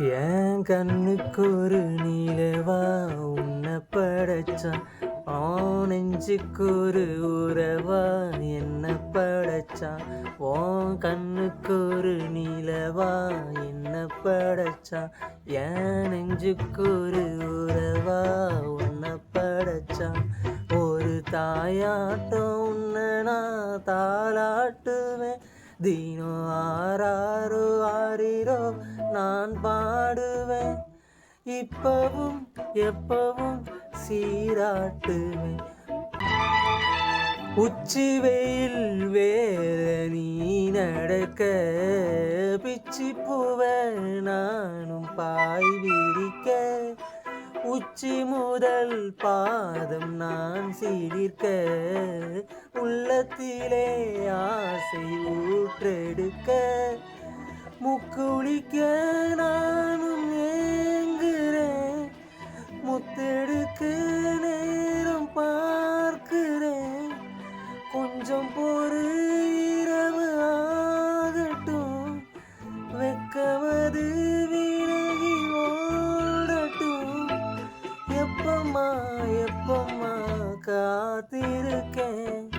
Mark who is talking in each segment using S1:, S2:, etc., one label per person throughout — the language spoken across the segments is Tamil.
S1: என் கண்ணுக்கு ஒரு நீலவா உன்னை படைச்சான் ஆ நெஞ்சுக்கு ஒரு உறவா என்ன படைச்சான் உன் கண்ணுக்கு ஒரு நீலவா என்ன படைச்சான் என் நெஞ்சுக்கு ஒரு உறவா உன்னை படைச்சான் ஒரு தாயாட்டம் உன்னை நான் தாளாட்டுவேன். தினம் ஆறாரோ ஆறிரோ நான் பாடுவேன். இப்பவும் எப்பவும் சீராட்டுவேன். உச்சி வெயில் வேற நீ நடக்க. பிச்சி பூவ நானும் பாய் விரிக்க. உச்சி முதல் பாதம் நான் சீடிர்க்க உள்ளத்திலே ஆசை ஊற்றெடுக்க. முக்குளிக்க நானும் ஏங்குறேன். முத்தெடுக்க நேரம் பார்க்கிறேன். கொஞ்சம் பொறு இரவு ஆகட்டும். வெக்கமது விலகி ஓடட்டும். எப்பம்மா எப்பம்மா காத்திருக்கேன்?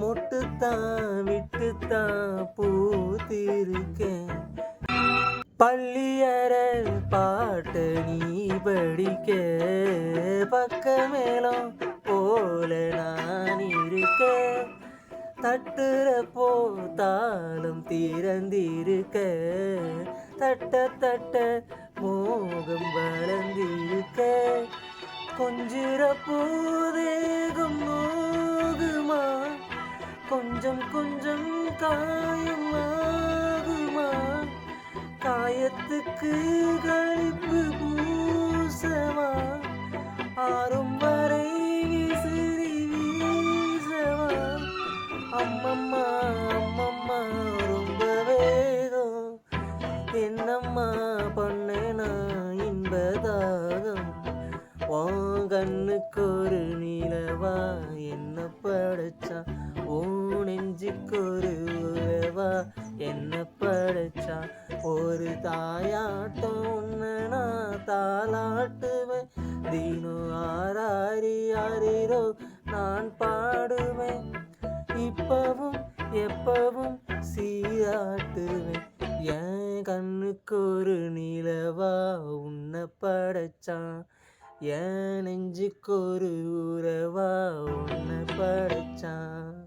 S1: மொட்டுத்தான் விட்டுத்தான் பூத்திருக்கேன். பள்ளியற பாட்டு நீ படிக்க பக்கமேளம் போல நான் இருக்க. தட்டுற போத்தாலும் திறந்திருக்க. தட்ட தட்ட மோகம் வளர்ந்திருக்க. கொஞ்சிற போதேகம் நோகுமா கொஞ்சம் கொஞ்சம் காயமாகுமா காயத்துக்கு கழிப்பு பூசவா ஆறும் வரை விசிறி வீசவா. அம்மம்மா அம்மம்மா ரொம்ப வேகம். என்னம்மா பண்ணேனா இன்பதாகம். உன் கண்ணுக்கு ஒரு நிலவா என்ன படைச்சா? உன் நெஞ்சுக்கு ஒரு உறவா என்ன படைச்சா? ஒரு தாயாட்டம் உன்னை நான் தாளாட்டுவேன். தீனு ஆறாரி ஆறிரோ நான் பாடுவேன். இப்பவும் எப்பவும் சீராட்டுவேன். என் கண்ணுக்கு ஒரு நிலவா உன்னை படைச்சான். என் நெஞ்சுக்கு ஒரு உறவா உன்னை படைச்சான்.